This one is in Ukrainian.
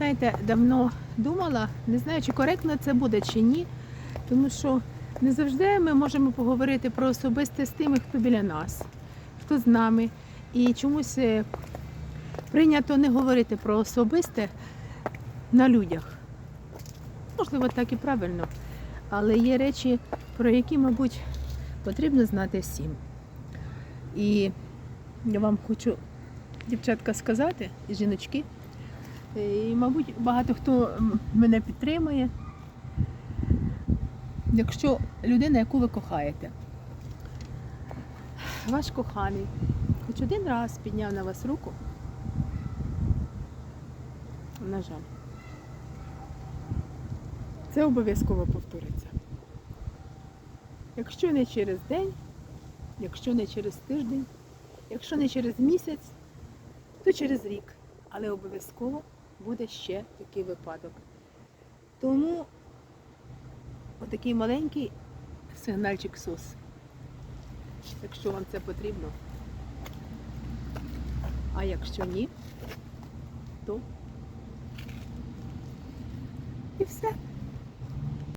знаєте, давно думала, не знаю, чи коректно це буде чи ні, тому що не завжди ми можемо поговорити про особисте з тими, хто біля нас, хто з нами. І чомусь е, прийнято не говорити про особисте на людях. Можливо, так і правильно. Але є речі, про які, мабуть, потрібно знати всім. І я вам хочу, дівчатка, сказати, жіночки, і, мабуть, багато хто мене підтримує. Якщо людина, яку ви кохаєте, ваш коханий, хоч один раз підняв на вас руку, на жаль, це обов'язково повториться. Якщо не через день, якщо не через тиждень, якщо не через місяць, то через рік. Але обов'язково буде ще такий випадок. Тому отакий маленький сигнальчик СОС. Якщо вам це потрібно. А якщо ні, то і все.